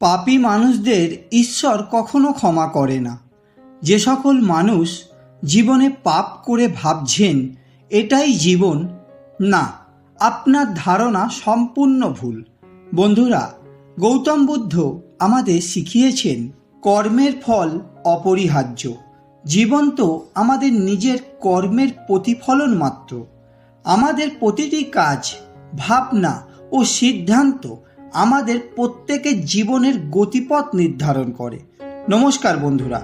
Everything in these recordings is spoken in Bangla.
পাপী মানুষদের ঈশ্বর কখনো ক্ষমা করে না। যে সকল মানুষ জীবনে পাপ করে ভাবছেন, এটাই জীবন। না, আপনার ধারণা সম্পূর্ণ ভুল। বন্ধুরা, গৌতম বুদ্ধ আমাদের শিখিয়েছেন, কর্মের ফল অপরিহার্য। জীবন তো আমাদের নিজের কর্মের প্রতিফলন মাত্র। আমাদের প্রতিটি কাজ, ভাবনা ও সিদ্ধান্ত আমাদের প্রত্যেকের জীবনের গতিপথ নির্ধারণ করে। নমস্কার বন্ধুরা,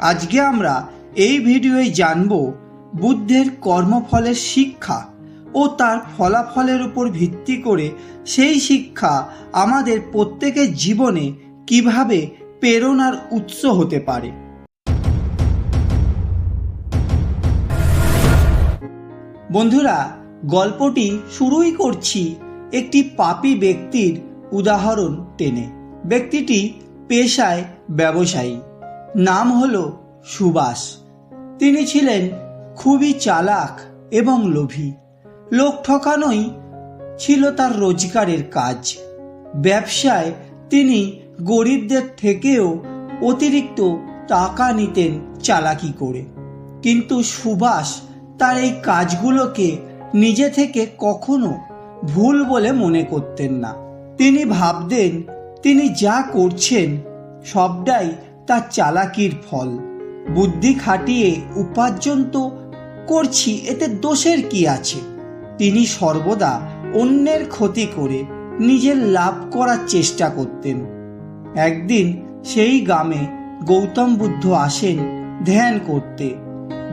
আজকে আমরা এই ভিডিওয়ে জানব বুদ্ধের কর্মফলের শিক্ষা ও তার ফলাফলের উপর ভিত্তি করে সেই শিক্ষা আমাদের প্রত্যেকের জীবনে কীভাবে প্রেরণার উৎস হতে পারে। বন্ধুরা, গল্পটি শুরুই করছি একটি পাপি ব্যক্তির উদাহরণ টেনে। ব্যক্তিটি পেশায় ব্যবসায়ী। নাম হল সুভাষ। তিনি ছিলেন খুবই চালাক এবং লোভী। লোক ঠকানোই ছিল তার রোজগারের কাজ। ব্যবসায় তিনি গরিবদের থেকেও অতিরিক্ত টাকা নিতেন চালাকি করে। কিন্তু সুভাষ তার এই কাজগুলোকে নিজে থেকে কখনো ভুল বলে মনে করতেন না। তিনি ভাবতেন, তিনি যা করছেন, সবটাই তার চালাকির ফল। বুদ্ধি খাটিয়ে উপার্জন তো করছি, এতে দোষের কি আছে? তিনি সর্বদা অন্যের ক্ষতি করে নিজের লাভ করার চেষ্টা করতেন। একদিন সেই গ্রামে গৌতম বুদ্ধ আসেন ধ্যান করতে।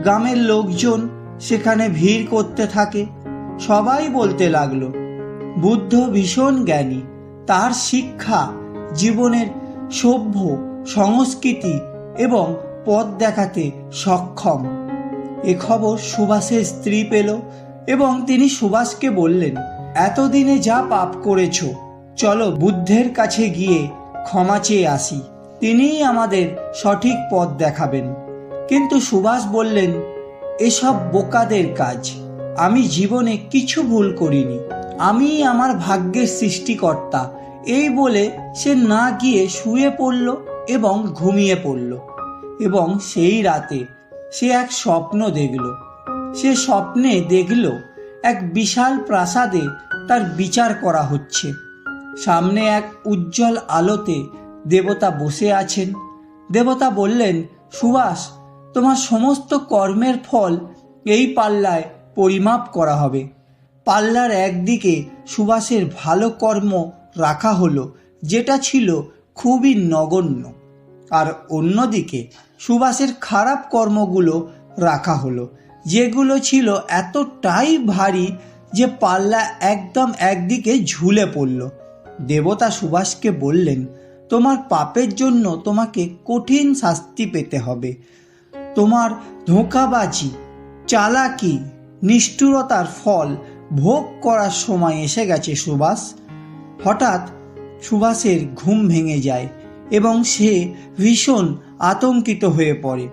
গ্রামের লোকজন সেখানে ভিড় করতে থাকে। সবাই বলতে লাগল, বুদ্ধ ভীষণ জ্ঞানী তার শিক্ষা, জীবনের সভ্য, সংস্কৃতি এবং পথ দেখাতে সক্ষম। এ খবর সুভাষের স্ত্রী পেল এবং তিনি সুভাষকে বললেন, এতদিনে যা পাপ করেছ, চলো বুদ্ধের কাছে গিয়ে ক্ষমা চেয়ে আসি। তিনিই আমাদের সঠিক পথ দেখাবেন। কিন্তু সুভাষ বললেন, এসব বোকাদের কাজ। আমি জীবনে কিছু ভুল করিনি। আমি আমার ভাগ্যের সৃষ্টিকর্তা। এই বলে সে না গিয়ে শুয়ে পড়ল এবং ঘুমিয়ে পড়ল। এবং সেই রাতে সে এক স্বপ্ন দেখল। সে স্বপ্নে দেখল এক বিশাল প্রাসাদে তার বিচার করা হচ্ছে। সামনে এক উজ্জ্বল আলোতে দেবতা বসে আছেন। দেবতা বললেন, সুভাষ, তোমার সমস্ত কর্মের ফল এই পাল্লায় পরিমাপ করা হবে। পাল্লার একদিকে সুভাষের ভালো কর্ম রাখা হলো, যেটা ছিল খুবই নগণ্য। আর অন্যদিকে সুভাষের খারাপ কর্মগুলো রাখা হলো, যেগুলো ছিল এতটাই ভারী যে পাল্লা একদম একদিকে ঝুলে পড়ল। দেবতা সুভাষকে বললেন, তোমার পাপের জন্য তোমাকে কঠিন শাস্তি পেতে হবে। তোমার ধোঁকাবাজি, চালাকি, নিষ্ঠুরতার ফল ভোগ করার সময় এসে গেছে সুভাষ। হঠাৎ সুভাষের ঘুম ভেঙে যায় এবং সে ভীষণ আতঙ্কিত হয়ে পড়ে।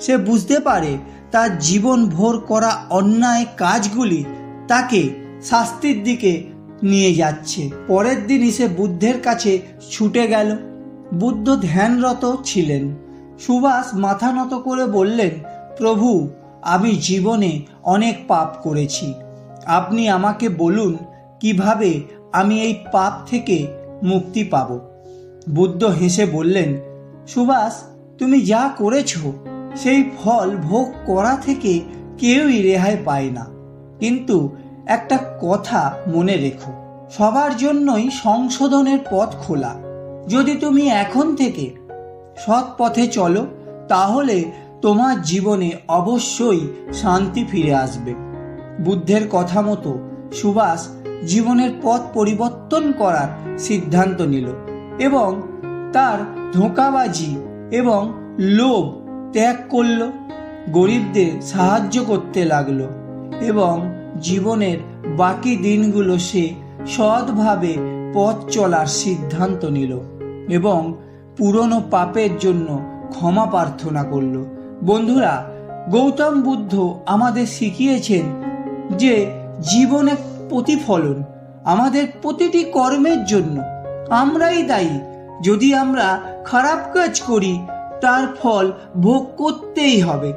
সে বুঝতে পারে তার জীবন ভোর করা অন্যায় কাজগুলি তাকে শাস্তির দিকে নিয়ে যাচ্ছে। পরের দিনই সে বুদ্ধের কাছে ছুটে গেল। বুদ্ধ ধ্যানরত ছিলেন। সুভাষ মাথা নত করে বললেন, প্রভু, আমি জীবনে অনেক পাপ করেছি। আপনি আমাকে বলুন কীভাবে আমি এই পাপ থেকে মুক্তি পাব? বুদ্ধ হেসে বললেন, সুভাষ, তুমি যা করেছ, সেই ফল ভোগ করা থেকে কেউই রেহাই পায় না। কিন্তু একটা কথা মনে রেখো, সবার জন্যই সংশোধনের পথ খোলা। যদি তুমি এখন থেকে সৎ পথে চলো, তাহলে তোমার জীবনে অবশ্যই শান্তি ফিরে আসবে। বুদ্ধের কথা মতো সুভাষ জীবনের পথ পরিবর্তন করার সিদ্ধান্ত নিল এবং তার ধোঁকাবাজি এবং লোভ ত্যাগ করল, গরিবদের সাহায্য করতে লাগল এবং জীবনের বাকি দিনগুলো সে সৎভাবে পথ চলার সিদ্ধান্ত নিল এবং পুরনো পাপের জন্য ক্ষমা প্রার্থনা করল। বন্ধুরা, গৌতম বুদ্ধ আমাদের শিখিয়েছেন যে জীবনে প্রতিফলন আমাদের প্রতিটি কর্মের জন্য। আমরাই দায়ী। যদি আমরা খারাপ কাজ করি, তার ফল ভোগ করতেই হবে।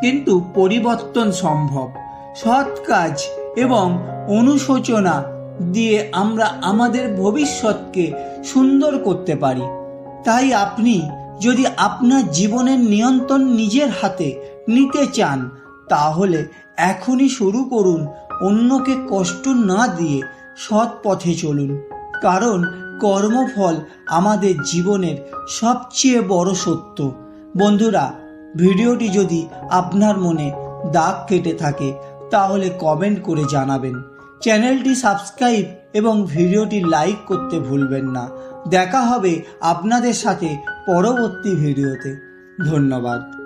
কিন্তু পরিবর্তন সম্ভব। সৎ কাজ এবং অনুশোচনা দিয়ে আমরা আমাদের ভবিষ্যৎকে সুন্দর করতে পারি। তাই আপনি যদি আপনার জীবনের নিয়ন্ত্রণ নিজের হাতে নিতে চান, তাহলে এখনই শুরু করুন, অন্যকে কষ্ট না দিয়ে সৎ পথে চলুন। কারণ কর্মফল আমাদের জীবনের সবচেয়ে বড় সত্য। বন্ধুরা, ভিডিওটি যদি আপনার মনে দাগ কেটে থাকে, তাহলে কমেন্ট করে জানাবেন। চ্যানেলটি সাবস্ক্রাইব এবং ভিডিওটি লাইক করতে ভুলবেন না। দেখা হবে আপনাদের সাথে পরবর্তী ভিডিওতে। ধন্যবাদ।